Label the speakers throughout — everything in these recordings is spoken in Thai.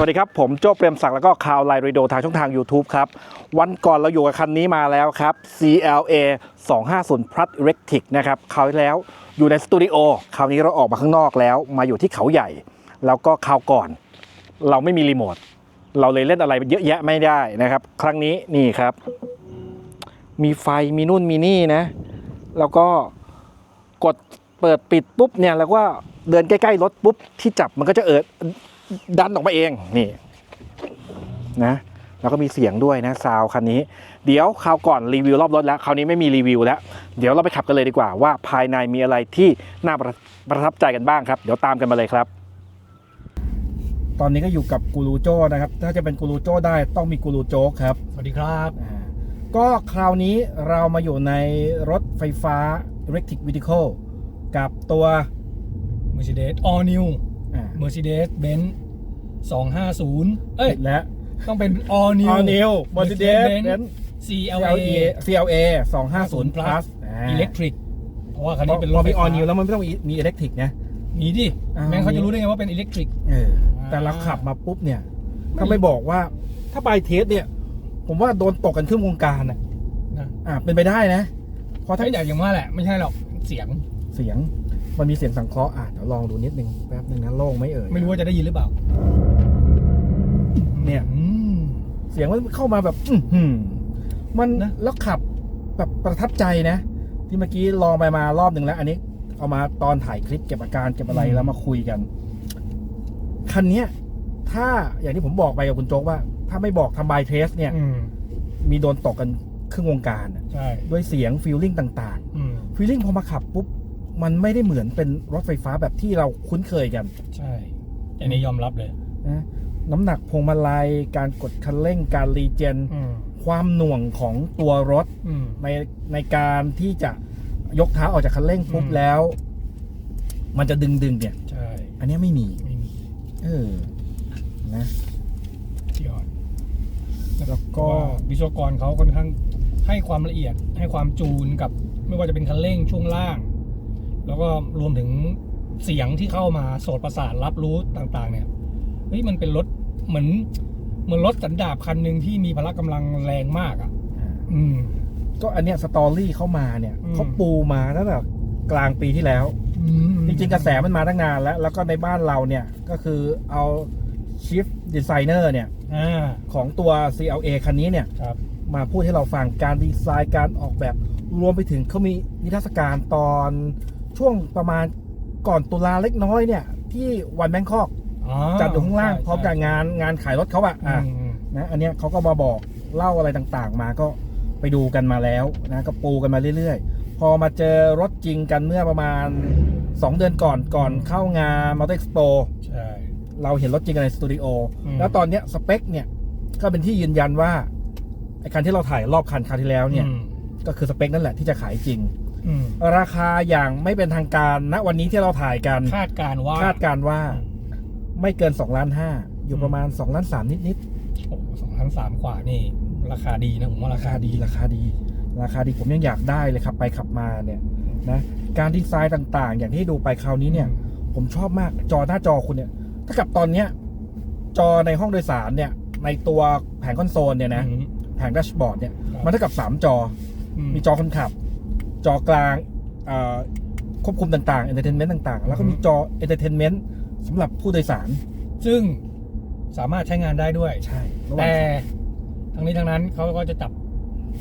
Speaker 1: สวัสดีครับ ผมโจ้เปรมศักดิ์แล้วก็ข่าวไลน์รีโดทางช่องทาง YouTube ครับ วันก่อนเราอยู่กับคันนี้มาแล้วครับ CLA 250 Plus Electric นะครับคราวแล้วอยู่ในสตูดิโอคราวนี้เราออกมาข้างนอกแล้ว มาอยู่ที่เขาใหญ่ แล้วก็คราวก่อน เราไม่มีรีโมทเราเลยเล่นอะไรเยอะแยะไม่ได้นะครับ ครั้งนี้นี่ครับ มีไฟมีนู่นมีนี่นะ แล้วก็กดเปิดปิดปุ๊บเนี่ยแล้วก็เดินใกล้ๆรถปุ๊บที่จับมันก็จะเอิด ดันออกมาเองนี่นะแล้วก็มีเสียงด้วยนะซาวคันนี้เดี๋ยวคราวก่อนรีวิวรอบรถแล้วคราวนี้ไม่มีรีวิวแล้ว เดี๋ยวเราไปขับกันเลยดีกว่าว่าภายในมีอะไรที่น่าประประทับใจกันบ้างครับ เดี๋ยวตามกันมาเลยครับ ตอนนี้ก็อยู่กับกูรูโจ้นะครับ ถ้าจะเป็นกูรูโจ้ได้ต้องมีกูรูโจ๊กครับ
Speaker 2: สวัสดีครับ
Speaker 1: อ่าก็คราวนี้เรามาอยู่ในรถไฟฟ้า electric vehicle กับตัว
Speaker 2: Mercedes All New
Speaker 1: อ่า
Speaker 2: Mercedes Benz 250 เอ้ย
Speaker 1: และ
Speaker 2: ต้องเป็น All New
Speaker 1: All New Mercedes
Speaker 2: Benz
Speaker 1: Benz
Speaker 2: CLA
Speaker 1: CLA CLA 250 plus อ่า
Speaker 2: Electric เพราะว่าคัน
Speaker 1: พ
Speaker 2: นี้
Speaker 1: อ
Speaker 2: เป็น
Speaker 1: พ
Speaker 2: ร
Speaker 1: อ
Speaker 2: ถไฟ
Speaker 1: มี
Speaker 2: ฟ้า
Speaker 1: All New แล้วมันไม่ต้องมีมี electric นะ
Speaker 2: มีดิ
Speaker 1: อ่า
Speaker 2: แม่งเขาจะรู้ได้ไงว่าเป็น Electric
Speaker 1: เออแต่เราขับมาปุ๊บเนี่ย ถ้าไม่บอกว่าถ้าไปเทสเนี่ย ผมว่าโดนตกกันครึ่งวงการอะ
Speaker 2: นะ
Speaker 1: อ่าเป็นไปได้นะเพราะถ้า
Speaker 2: ถ้าอยากอย่างว่าแหละ ไม่ใช่หรอกเสียง
Speaker 1: เสียง มันมีเสียงสังเคราะห์อะเดี๋ยวลองดูนิดนึงแป๊บนึงนะโล่งไหม่เอ่ย
Speaker 2: ไม่รู้ว่าจะได้ยินหรือเปล่า
Speaker 1: เนี่ย
Speaker 2: อืม
Speaker 1: เสียงมันเข้ามาแบบ อื้อหือมัน
Speaker 2: นะ
Speaker 1: แล้วขับแบบประทับใจนะ ที่เมื่อกี้ลองไปมารอบหนึ่งแล้ว อันนี้ เอามาตอนถ่ายคลิปเก็บอาการเก็บอะไรแล้วมาคุยกัน คันเนี้ย ถ้าอย่างที่ผมบอกไปกับคุณโจ๊กว่า ถ้าไม่บอกทำบายเทสเนี่ย
Speaker 2: อืม
Speaker 1: มีโดนตกกันครึ่งวงการอะ
Speaker 2: ใช่
Speaker 1: ด้วยเสียงฟีลลิ่งต่าง
Speaker 2: อืม
Speaker 1: ๆฟีลลิ่งพอมาขับปุ๊บ มันไม่ได้เหมือนเป็นรถไฟฟ้าแบบที่เราคุ้นเคยกัน
Speaker 2: ใช่อันนี้ยอมรับเลย
Speaker 1: นะน้ำหนักพวงมาลัยการกดคันเร่งการรีเจน
Speaker 2: อืม
Speaker 1: ความหน่วงของตัวรถ
Speaker 2: อืม
Speaker 1: ในในการที่จะยกเท้าออกจากคันเร่งปุ๊บ
Speaker 2: อืม
Speaker 1: แล้ว มันจะดึงดึงๆเนี่ย
Speaker 2: ใช่
Speaker 1: อันเนี้ยไม่มี
Speaker 2: ไม่มี
Speaker 1: เออนะ
Speaker 2: ยอด
Speaker 1: แล้วก็
Speaker 2: ก็วิศวกรเขาค่อนข้างให้ความละเอียดให้ความจูนกับ ไม่ว่าจะเป็นคันเร่งช่วงล่าง แล้วก็รวมถึงเสียงที่เข้ามาโสดประสาทรับรู้ต่างๆ เนี่ยเฮ้ยมันเป็นรถเหมือนเหมือนรถสันดาบคันหนึ่งที่มีพละกำลังแรงมากอะ
Speaker 1: อ่า
Speaker 2: อืม
Speaker 1: ก็อันเนี้ยสตอรี่เข้ามาเนี่ย
Speaker 2: อืม
Speaker 1: เขาปูมาตั้งแต่กลางปีที่แล้ว
Speaker 2: อืม
Speaker 1: จริงๆกระแสมันมาตั้งนานแล้ว แล้วก็ในบ้านเราเนี่ยก็คือเอา Chief Designer เนี่ย
Speaker 2: อ่า
Speaker 1: ของตัว CLA คันนี้เนี่ย
Speaker 2: ครับ
Speaker 1: มาพูดให้เราฟังการดีไซน์การออกแบบ รวมไปถึงเขามีนิทรรศการตอน ช่วงประมาณก่อนตุลาเล็กน้อยเนี่ย ที่วันแบงคอก
Speaker 2: อ๋อ
Speaker 1: จัดอยู่ข้างล่าง
Speaker 2: ใช่
Speaker 1: พร้อมกับงานงานขายรถเขาอะ
Speaker 2: อื
Speaker 1: อะ
Speaker 2: มอืม
Speaker 1: นะอันเนี้ยเขาก็มาบอกเล่าอะไรต่างๆ มาก็ไปดูกันมาแล้วนะก็ปูกันมาเรื่อยๆ พอมาเจอรถจริงกันเมื่อประมาณ 2 เดือนก่อนก่อนเข้างานมอเตอร์เอ็กซ์โป
Speaker 2: ใช่
Speaker 1: เราเห็นรถจริงกันในสตูดิโอ
Speaker 2: อืม
Speaker 1: แล้วตอนเนี้ยสเปคเนี่ยก็เป็นที่ยืนยันว่าไอ้คันที่เราถ่ายรอบคันคราวที่แล้วเนี่ย
Speaker 2: อืม
Speaker 1: ก็คือสเปคนั่นแหละที่จะขายจริง
Speaker 2: อืม
Speaker 1: ราคาอย่างไม่เป็นทางการณวันนี้ที่เราถ่ายกัน
Speaker 2: คาดการณ์ว่า
Speaker 1: คาดการณ์ว่า ไม่เกิน2ล้านห้าอยู่ประมาณ2ล้านสามนิด
Speaker 2: โอ้สองล้านสามกว่านี่ ราคาดีนะผมว่า
Speaker 1: ๆ
Speaker 2: รา
Speaker 1: รา
Speaker 2: คา
Speaker 1: คาดีราคาดี ราคาดีผมยังอยากได้เลยครับ ไปขับมาเนี่ยนะการดีไซน์ต่างๆ อย่างที่ดูไปคราวนี้เนี่ย ผมชอบมากจอหน้าจอคุณเนี่ย ถ้ากับตอนเนี้ย จอในห้องโดยสารเนี่ย ในตัวแผงคอนโซลเนี่ยนะ
Speaker 2: อืม
Speaker 1: แผงแดชบอร์ดเนี่ย
Speaker 2: ครับ
Speaker 1: มันเท่ากับ3จอ
Speaker 2: อืม
Speaker 1: มีจอคนขับ จอกลางเอ่อควบคุมต่างๆ entertainment ต่างๆ แล้วก็มีจอ entertainment สำหรับผู้โดยสาร
Speaker 2: ซึ่งสามารถใช้งานได้ด้วย
Speaker 1: ใช่ระหว่าง
Speaker 2: แต่ทั้งนี้ทั้งนั้นเขาก็จะจับ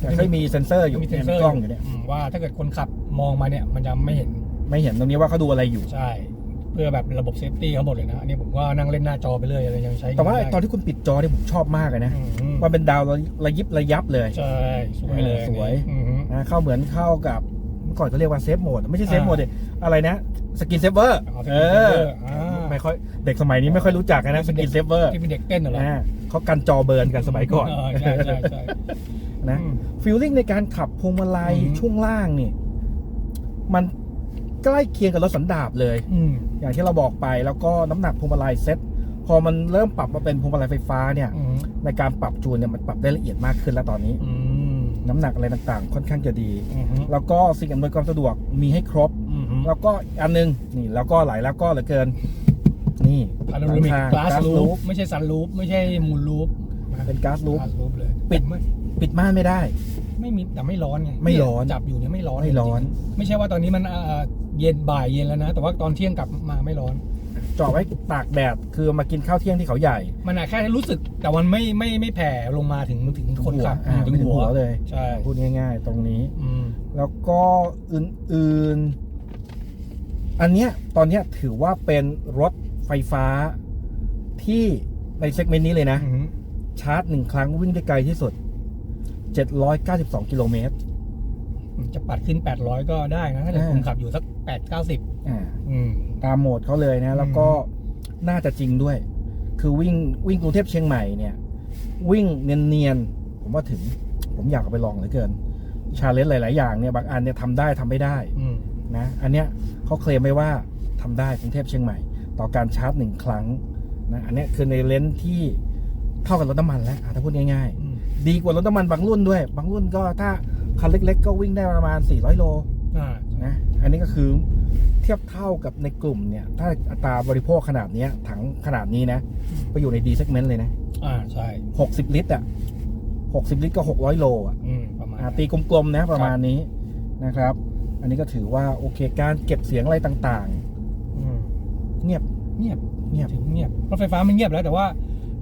Speaker 1: แต่ก็มีเซ็นเซอร์อยู่
Speaker 2: มี
Speaker 1: มี
Speaker 2: เซ็นเซอร์
Speaker 1: กล้องอยู่เนี่ย
Speaker 2: มว่าถ้าเกิดคนขับมองมาเนี่ย มันจะไม่เห็น
Speaker 1: ไม่เห็นตรงนี้ว่าเขาดูอะไรอยู่
Speaker 2: ใช่เพื่อแบบระบบเซฟตี้เขาหมดเลยนะ อันนี้ผมก็นั่งเล่นหน้าจอไปเรื่อยอะไรยังใช้
Speaker 1: แต่ว่า
Speaker 2: ได้
Speaker 1: ตอนที่คุณปิดจอเนี่ยผมชอบมากเลยนะ
Speaker 2: อืม
Speaker 1: มันเป็นดาวระยิบระยับเลย
Speaker 2: ใช่สวยเลย
Speaker 1: สวย
Speaker 2: อืม
Speaker 1: นะเข้าเหมือนเข้ากับเมื่อก่อนเขาเรียกว่าเซฟโหมดไม่ใช่เซฟ
Speaker 2: อ่า
Speaker 1: โหมดดิอะไรนะสกินเซฟเวอร์
Speaker 2: เอา
Speaker 1: เอ
Speaker 2: สกินเซฟเวอร์อ่า
Speaker 1: ไม่ค่อยเด็กสมัยนี้ไม่ค่อยรู้จักกันนะสกินเซฟเวอร์
Speaker 2: ที่เป็นเด็กเต้นเหรอ
Speaker 1: นะเขากันจอเบิร์นกันสมัยก่อน
Speaker 2: เใช่ใช่ใช่
Speaker 1: นะ
Speaker 2: อืม
Speaker 1: ฟีลลิ่งในการขับพวงมาลัย
Speaker 2: อืม
Speaker 1: ช่วงล่างนี่ มัน ใกล้เคียงกับรถสันดาปเลย
Speaker 2: อืม
Speaker 1: อย่างที่เราบอกไปแล้วก็น้ำหนักพวงมาลัยเซ็ตพอมันเริ่มปรับมาเป็นพวงมาลัยไฟฟ้าเนี่ย
Speaker 2: อืม
Speaker 1: ในการปรับจูนเนี่ยมันปรับได้ละเอียดมากขึ้นแล้วตอนนี้
Speaker 2: อืม
Speaker 1: น้ำหนักอะไรต่างๆ ค่อนข้างจะดี
Speaker 2: อืม
Speaker 1: แล้วก็สิ่งอำนวยความสะดวกมีให้ครบ
Speaker 2: อืม
Speaker 1: แล้วก็อันนึงนี่แล้วก็หลายแล้วก็เหลือเกิน นี่
Speaker 2: พาโนรามิก
Speaker 1: ข้าง
Speaker 2: กลาส
Speaker 1: glass
Speaker 2: ลู
Speaker 1: roof
Speaker 2: ปไม่ใช่ซันลูป ไม่ใช่มูนลูป
Speaker 1: เป็นก๊าซลูป
Speaker 2: กลาสลูปเลย
Speaker 1: ปิด
Speaker 2: ไม่
Speaker 1: ปิดม่านไม่ได้
Speaker 2: ไม่มีแต่ไม่ร้อนไง
Speaker 1: ไม่ร้อน
Speaker 2: เยจับอยู่เนี่ยไม่ร้อน
Speaker 1: ไม่ร้อน
Speaker 2: จงๆไม่ใช่ว่าตอนนี้มันเอ่อเย็นบ่ายเย็นแล้วนะ แต่ว่าตอนเที่ยงกลับมาไม่ร้อน
Speaker 1: จอดไว้ตากแดดคือมากินข้าวเที่ยงที่เขาใหญ่
Speaker 2: มันอะแค่รู้สึก แต่มันไม่ไม่ไม่แผ่ลงมาถึงถึงคนขับ
Speaker 1: อ่า
Speaker 2: ถึง
Speaker 1: ไม่ถึง
Speaker 2: หัว
Speaker 1: หัวเลย
Speaker 2: ใช่
Speaker 1: พูดง่าย ๆ ตรงนี้
Speaker 2: อืม
Speaker 1: แล้วก็อื่นๆ อันเนี้ยตอนเนี้ยถือว่าเป็นรถไฟฟ้าที่ในเซกเมนต์นี้เลยนะ
Speaker 2: อืม
Speaker 1: ชาร์จหนึ่งครั้งวิ่งได้ไกลที่สุด 792 กิโลเมตร
Speaker 2: จะปัดขึ้น 800 ก็ได้นะ ถ้าเกิด
Speaker 1: อ่า
Speaker 2: คุณขับอยู่สัก 8 90
Speaker 1: อ่า
Speaker 2: อืม
Speaker 1: ตามโหมดเขาเลยนะ แล้วก็น่าจะจริงด้วย คือวิ่งวิ่งกรุงเทพเชียงใหม่เนี่ย วิ่งเนียนๆ ผมว่าถึง ผมอยากเอาไปลองเหลือเกิน ชาเลนจ์หลาย ๆ อย่างเนี่ย บางอันเนี่ยทำได้ทำไม่ได้
Speaker 2: อืม
Speaker 1: นะ อันเนี้ยเขาเคลมไว้ว่าทำได้กรุงเทพเชียงใหม่ ต่อการชาร์จหนึ่งครั้งนะ อันเนี้ยคือในเลนส์ที่เท่ากับรถน้ำมันแล้วอะถ้าพูดง่าย
Speaker 2: อืม
Speaker 1: ๆ ดีกว่ารถน้ำมันบางรุ่นด้วย บางรุ่นก็ถ้าคันเล็ก ๆ ก็วิ่งได้ประมาณ 400 โล
Speaker 2: อ่า
Speaker 1: นะอันนี้ก็คือเทียบเท่ากับในกลุ่มเนี่ย ถ้าอัตราบริโภคขนาดเนี้ยถังขนาดนี้นะไปอยู่ในดีเซกเมนต์เลยนะ
Speaker 2: อ่าใช่
Speaker 1: 60ลิตรอะ60ลิตรก็600โลอะ
Speaker 2: อืมประมาณ
Speaker 1: อ่า
Speaker 2: นั้น
Speaker 1: ตีกลมๆนะประมาณนี้นะครับ อันนี้ก็ถือว่าโอเคการเก็บเสียงอะไรต่าง
Speaker 2: อืม
Speaker 1: ๆเงียบ
Speaker 2: เงียบ
Speaker 1: เงียบ
Speaker 2: ถึงเงียบรถไฟฟ้ามันเงียบแล้วแต่ว่า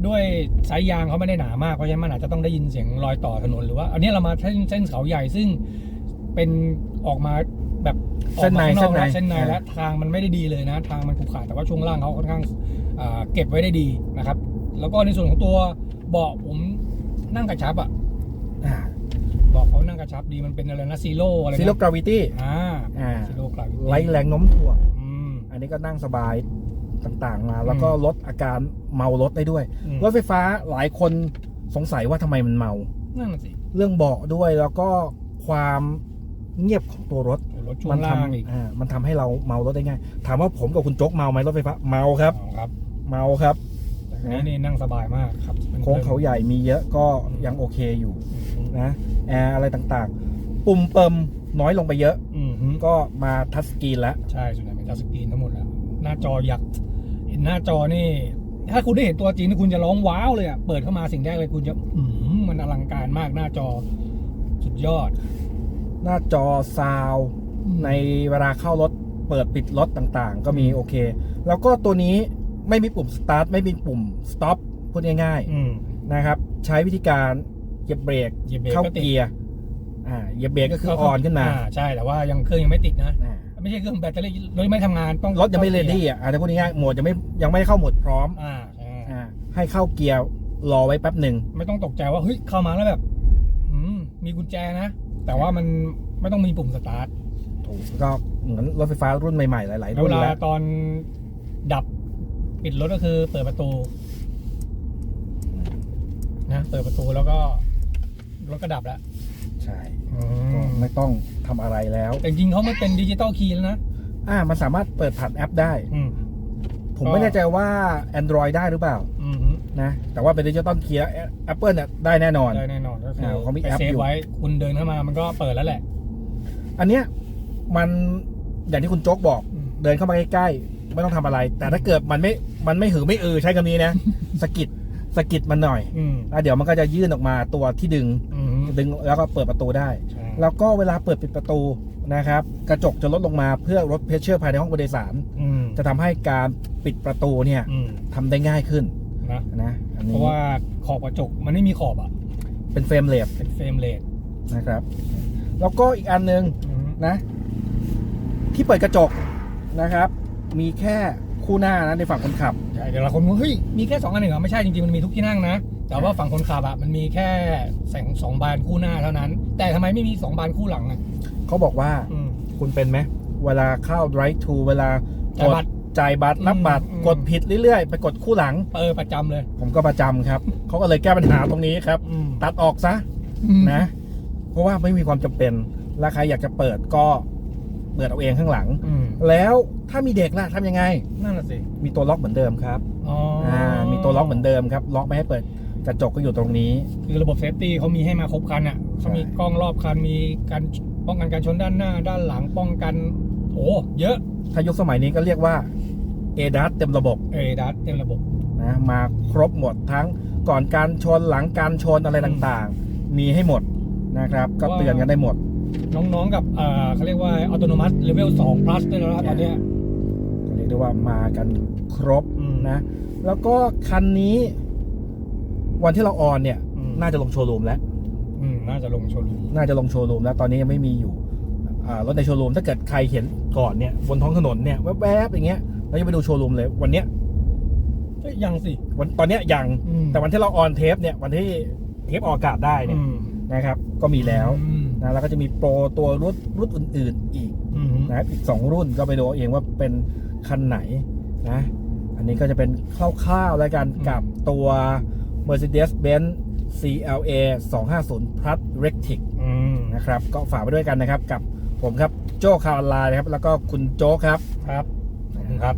Speaker 2: ด้วยสายยางเขาไม่ได้หนามากเพราะฉะนั้นมันอาจจะต้องได้ยินเสียงรอยต่อถนนหรือว่า อันนี้เรามาเส้นเส้นเขาใหญ่ซึ่งเป็นออกมาแบบออกมาข้างนอกแล้วเส้นในแล้วทางมันไม่ได้ดีเลยนะ ทางมันขรุขระแต่ว่าช่วงล่างเขาค่อนข้างอ่าเก็บไว้ได้ดีนะครับ แล้วก็ในส่วนของตัวเบาะผมนั่งกระชับอะ
Speaker 1: อ่า
Speaker 2: เบาะเขานั่งกระชับดีมันเป็นอะไรนะซีโร่อะไรนะ
Speaker 1: ซีโร่กราวิตี้
Speaker 2: อ่า
Speaker 1: อ่า
Speaker 2: ซีโร่กลาง
Speaker 1: ไร้แรงโน้มถ่วง
Speaker 2: อืม
Speaker 1: อันนี้ก็นั่งสบาย ต่างๆ มา แล้วก็
Speaker 2: อืม
Speaker 1: ลดอาการเมารถได้ด้วย
Speaker 2: อืม
Speaker 1: รถไฟฟ้าหลายคนสงสัยว่าทำไมมันเมา
Speaker 2: นั่นน่ะสิ
Speaker 1: เรื่องเบาะด้วยแล้วก็ความเงียบของตัวรถ
Speaker 2: รถช่ว
Speaker 1: มั
Speaker 2: ง
Speaker 1: ท
Speaker 2: ล่างอีกำ
Speaker 1: อ่ามันทำให้เราเมารถได้ง่าย ถามว่าผมกับคุณโจ๊กเมาไหมรถไฟฟ้า เมาครับ
Speaker 2: เอาครับ
Speaker 1: เมาครับ
Speaker 2: แต่อันนี้นี่นั่งสบายมากครับป็น
Speaker 1: โค้งเขาใหญ่มีเยอะก็ยังโอเคอยู่
Speaker 2: อืม
Speaker 1: นะแอร์อะไรต่างๆ ปุ่มเปิมน้อยลงไปเยอะ
Speaker 2: อืมฮึ
Speaker 1: ก็มาทัชสกรีนแล้ว
Speaker 2: ใช่ส่วนใหญ่เป็นทัชสกรีนทั้งหมดแล้ว หน้าจอยักษ์เห็นหน้าจอนี่ ถ้าคุณได้เห็นตัวจริงนี่คุณจะร้องว้าวเลยอะ เปิดเข้ามาสิ่งแรกเลยคุณจะอืมมันอลังการมากหน้าจอ สุดยอด
Speaker 1: หน้าจอซาวด์ในเวลาเข้ารถเปิดปิดรถต่างๆ ก็มี
Speaker 2: อืม
Speaker 1: โอเค แล้วก็ตัวนี้ไม่มีปุ่ม start ไม่มีปุ่ม stop พูดง่าย
Speaker 2: อืม
Speaker 1: ๆนะครับ ใช้วิธีการเหยียบเบรก
Speaker 2: เหยียบเบรก
Speaker 1: เข้า
Speaker 2: ก็ติด
Speaker 1: เกียร์อ่าเหยียบเบรกก็คือออนขึ้นมา
Speaker 2: ใช่แต่ว่ายังเครื่องยังไม่ติดนะ
Speaker 1: อ่า
Speaker 2: ไม่ใช่เครื่องแบตเตอรี่รถไม่ทำงานต้อง
Speaker 1: รถยังไม่เรดี้อะอาจจะพูดง่ายๆโหมดยังไม่ยังไม่ได้เข้าโหมดพร้อม
Speaker 2: อ่าใช่
Speaker 1: อ่าให้เข้าเกียร์รอไว้แป๊บหนึ่ง
Speaker 2: ไม่ต้องตกใจว่าเฮ้ยเข้ามาแล้วแบบอืมมีกุญแจนะ แต่ว่ามันไม่ต้องมีปุ่มสตาร์ท
Speaker 1: ถูกก็เหมือนรถไฟฟ้ารุ่นใหม่ๆหลายๆ
Speaker 2: แล้ว
Speaker 1: รุ่
Speaker 2: เวนลา
Speaker 1: แล้ว
Speaker 2: ตอนดับปิดรถก็คือเปิดประตูนะเปิดประตูแล้วก็รถก็ดับแล้ว
Speaker 1: ใช่ก็ไม่ต้อง ทำอะไรแล้ว
Speaker 2: แต่จริงๆเขาไม่เป็นดิจิตอลคีย์แล้วนะ
Speaker 1: อ่ามันสามารถเปิดผ่านแอปได้
Speaker 2: อืม
Speaker 1: ผม
Speaker 2: ก็
Speaker 1: ไม่แน่ใจว่า Android ได้หรือเปล่า
Speaker 2: อืม
Speaker 1: นะแต่ว่าเป็นดิจิตอลคีย์แล้ว Apple เนี่ยได้แน่นอน
Speaker 2: ได้แน่นอนก็คือ
Speaker 1: อ่าเขามี
Speaker 2: ไป
Speaker 1: แอป
Speaker 2: เซฟ
Speaker 1: อยู่
Speaker 2: ไว้คุณเดินเข้ามามันก็เปิดแล้วแหละ
Speaker 1: อันเนี้ยมันอย่างที่คุณโจ๊กบอก
Speaker 2: อืม
Speaker 1: เดินเข้ามาใกล้ๆไม่ต้องทำอะไร แต่ถ้าเกิดมันไม่มันไม่หือไม่อือใช้คำนี้นะ สะกิดสะกิดมันหน่อย
Speaker 2: อืม
Speaker 1: แล้วเดี๋ยวมันก็จะยื่นออกมาตัวที่ดึง
Speaker 2: อืม
Speaker 1: ดึงแล้วก็เปิดประตูได้
Speaker 2: ใช่
Speaker 1: แล้วก็เวลาเปิดปิดประตูนะครับ กระจกจะลดลงมาเพื่อลดเพชเชอร์ภายในห้องผู้โดยสาร
Speaker 2: อืม
Speaker 1: จะทำให้การปิดประตูเนี่ย
Speaker 2: อืม
Speaker 1: ทำได้ง่ายขึ้น
Speaker 2: นะ
Speaker 1: นะอัน
Speaker 2: เพ
Speaker 1: นี้
Speaker 2: ราะว่าขอบกระจกมันไม่มีขอบอะ
Speaker 1: เป็นเฟรมเลส
Speaker 2: เป็นเฟรมเรท
Speaker 1: นะครับ แล้วก็อีกอันหนึง
Speaker 2: อืม
Speaker 1: นะ ที่เปิดกระจกนะครับ มีแค่คู่หน้านะในฝั่งคนขับ
Speaker 2: ใช่เดี๋ยวเราคนว่าเฮ้ยมีแค่สองอันหนึ่งเหรอไม่ใช่จริงๆมันมีทุกที่นั่งนะ แต่ว่าฝั่งคนขับอะมันมีแค่แสงสองบานคู่หน้าเท่านั้น แต่ทำไมไม่มีสองบานคู่หลังอะ
Speaker 1: เขาบอกว่า
Speaker 2: อืม
Speaker 1: คุณเป็นไหม เวลาเข้า drive to เวลา
Speaker 2: จ่ายบัตร
Speaker 1: จ่ายบัตรรับบัตร
Speaker 2: อืม
Speaker 1: กดผิดเรื่อยๆ ไปกดคู่หลัง
Speaker 2: เออประจำเลย
Speaker 1: ผมก็ประจำครับ เขาก็เลยแก้ปัญหาตรงนี้ครับ
Speaker 2: อืม
Speaker 1: ตัดออกซะนะ เพราะว่าไม่มีความจำเป็นและใครอยากจะเปิดก็เปิดเอาเองข้างหลัง
Speaker 2: อืม
Speaker 1: แล้วถ้ามีเด็กล่ะทำยังไง
Speaker 2: นั่นแหละสิ
Speaker 1: มีตัวล็อกเหมือนเดิมครับ
Speaker 2: อ๋ออ
Speaker 1: อ่า มีตัวล็อกเหมือนเดิมครับ ล็อกไม่ให้เปิด กระจกก็อยู่ตรงนี้
Speaker 2: คือระบบเซฟตี้เขามีให้มาครบคันอะเขามีกล้องรอบคันมีการป้องกันการชนด้านหน้า ด้านหลังป้องกันโอ้เยอะ
Speaker 1: ถ้ายุคสมัยนี้ก็เรียกว่า ADAS เต็มระบบ
Speaker 2: เอดัสเต็มระบบ
Speaker 1: นะมาครบหมดทั้งก่อนการชนหลังการชนอะไรต่างๆ มีให้หมดนะครับ ก็เตือนกันได้หมด
Speaker 2: น้องๆกับอ่าเขาเรียกว่าอัตโนมัติเลเวล2 plus ได้แล้วนะครับตอนเนี้ย
Speaker 1: เรียกได้ว่ามากันครบ
Speaker 2: อืม
Speaker 1: นะ แล้วก็คันนี้ วันที่เราออนเนี่ย
Speaker 2: อืม
Speaker 1: น่าจะลงโชว์รูมแล้ว
Speaker 2: อืมน่าจะลงโชว์รูม
Speaker 1: น่าจะลงโชว์รูมแล้วตอนนี้ยังไม่มีอยู่อ่ารถในโชว์รูมถ้าเกิดใครเห็นก่อนเนี่ยบนท้องถนนเนี่ยแวบๆอย่างเงี้ยเราจะไปดูโชว์รูมเลยวันเนี้ย
Speaker 2: เอ้ยยังสิ
Speaker 1: วันตอนเนี้ยยัง
Speaker 2: อืม
Speaker 1: แต่วันที่เราออนเทปเนี่ยวันที่เทปออกอากาศได้เนี่ย
Speaker 2: อืม
Speaker 1: นะครับ ก็มีแล้ว
Speaker 2: อืม
Speaker 1: นะแล้วก็จะมีโปรตัวรุ่นรุ่นอื่น ๆอีก
Speaker 2: อืม
Speaker 1: นะครับอีก 2 รุ่นก็ไปดูเอาเองว่าเป็นคันไหนนะอันนี้ก็จะเป็นคร่าวๆแล้วกันกับตัว Mercedes-Benz CLA 250 Plus Rectic
Speaker 2: อืม
Speaker 1: นะครับ ก็ฝากไปด้วยกันนะครับ กับผมครับ โจ้คาร์ออนไลน์นะครับ แล้วก็คุณโจ๊กครับ
Speaker 2: ครับขอบคุณครับ